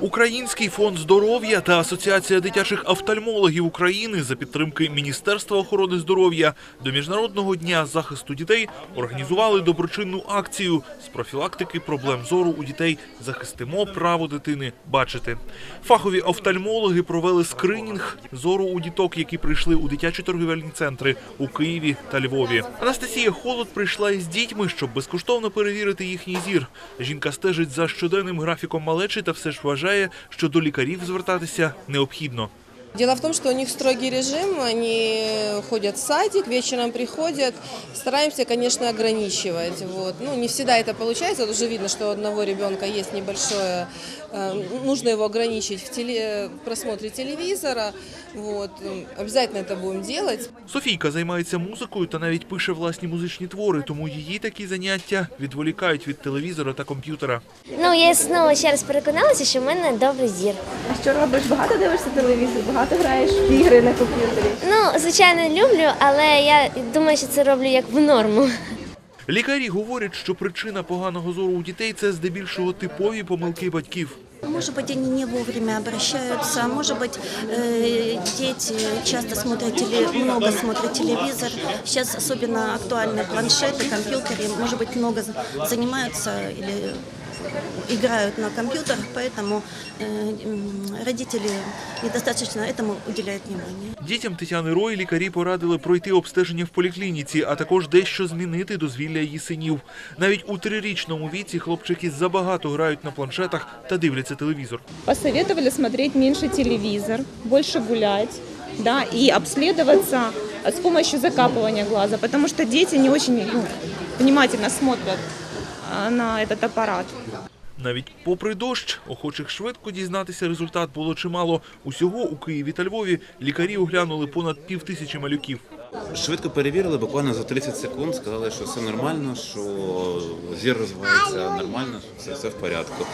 Український фонд здоров'я та Асоціація дитячих офтальмологів України за підтримки Міністерства охорони здоров'я до Міжнародного дня захисту дітей організували доброчинну акцію з профілактики проблем зору у дітей «Захистимо право дитини бачити». Фахові офтальмологи провели скринінг зору у діток, які прийшли у дитячі торгівельні центри у Києві та Львові. Анастасія Холод прийшла із дітьми, щоб безкоштовно перевірити їхній зір. Жінка стежить за щоденним графіком малечі та все ж вважає, що до лікарів звертатися необхідно. Дело в том, что у них строгий режим, они ходят в садик, вечером приходят. Стараемся, конечно, ограничивать. Вот. Ну, не всегда это получается, вот уже видно, что у одного ребенка есть небольшое, э, нужно его ограничить в, теле, в просмотре телевизора. Вот. Обязательно это будем делать. Софійка займається музикою та навіть пише власні музичні твори, тому її такі заняття відволікають від телевізора та комп'ютера. Ну, я знову ще раз переконалася, що в мене добрий зір. А що робиш? Багато дивишся телевізор, багато граєш в ігри на комп'ютері. Ну, звичайно, люблю, але я думаю, що це роблю як в норму. Лікарі говорять, що причина поганого зору у дітей це здебільшого типові помилки батьків. Может быть, они не вовремя обращаются, может быть, э, дети часто смотрят теле, много смотрят телевизор. Сейчас особенно актуальны планшеты, компьютеры, может быть, много за- занимаются или играют на компьютерах, поэтому э, м, родители недостаточно этому уделяют внимание. Дітям Тетяни Рой лікарі порадили пройти обстеження в поліклініці, а також дещо змінити дозвілля її синів. Навіть у трирічному віці хлопчики забагато грають на планшетах та дивляться телевізор. Посоветовали смотреть меньше телевизор, больше гулять, да, и обследоваться с помощью закапывания глаза, потому что дети не очень ну, внимательно смотрят а, на этот аппарат. Навіть попри дощ, охочих швидко дізнатися результат було чимало. Усього у Києві та Львові лікарі оглянули понад півтисячі малюків. Швидко перевірили, буквально за 30 секунд сказали, що все нормально, що зір розвивається нормально, що все, все в порядку.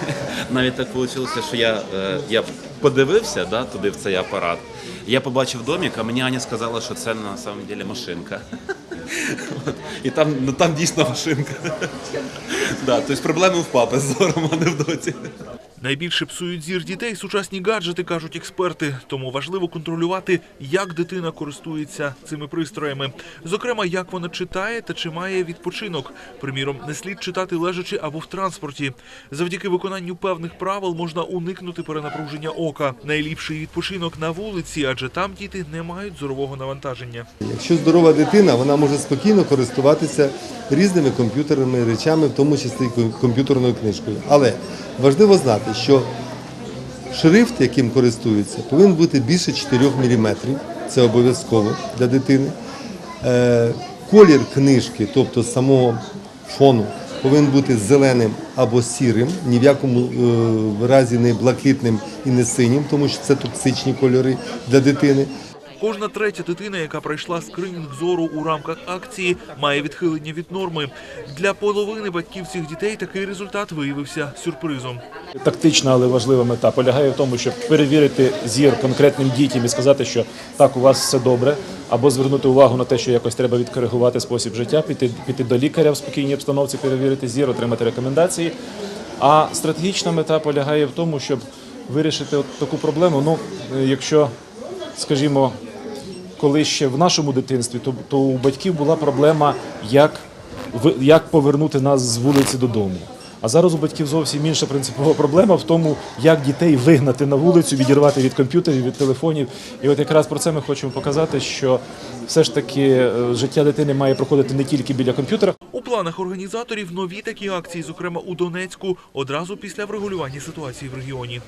Навіть так вийшло, що я, е, я подивився да, туди в цей апарат. Я побачив домик, а мені Аня сказала, що це на самом деле машинка. І там, ну, там дійсно машинка. Да, тобто проблеми в папи з зором, а не в доці. Найбільше псують зір дітей сучасні гаджети, кажуть експерти. Тому важливо контролювати, як дитина користується цими пристроями. Зокрема, як вона читає та чи має відпочинок. Приміром, не слід читати лежачи або в транспорті. Завдяки виконанню певних правил можна уникнути перенапруження ока. Найліпший відпочинок на вулиці, адже там діти не мають зорового навантаження. Якщо здорова дитина, вона може спокійно користуватися різними комп'ютерними речами, в тому числі комп'ютерною книжкою. Але важливо знати, що шрифт, яким користуються, повинен бути більше 4 мм. Це обов'язково для дитини. Е, Колір книжки, тобто самого фону, повинен бути зеленим або сірим, ні в якому е, разі не блакитним і не синім, тому що це токсичні кольори для дитини. Кожна третя дитина, яка пройшла скринінг зору у рамках акції, має відхилення від норми. Для половини батьків цих дітей такий результат виявився сюрпризом. Тактична, але важлива мета полягає в тому, щоб перевірити зір конкретним дітям і сказати, що так, у вас все добре, або звернути увагу на те, що якось треба відкоригувати спосіб життя, піти, піти до лікаря в спокійній обстановці, перевірити зір, отримати рекомендації. А стратегічна мета полягає в тому, щоб вирішити от таку проблему. Ну, якщо, скажімо, коли ще в нашому дитинстві, то, то у батьків була проблема, як, як повернути нас з вулиці додому. А зараз у батьків зовсім інша принципова проблема в тому, як дітей вигнати на вулицю, відірвати від комп'ютерів, від телефонів. І от якраз про це ми хочемо показати, що все ж таки е, життя дитини має проходити не тільки біля комп'ютера. У планах організаторів нові такі акції, зокрема у Донецьку, одразу після врегулювання ситуації в регіоні.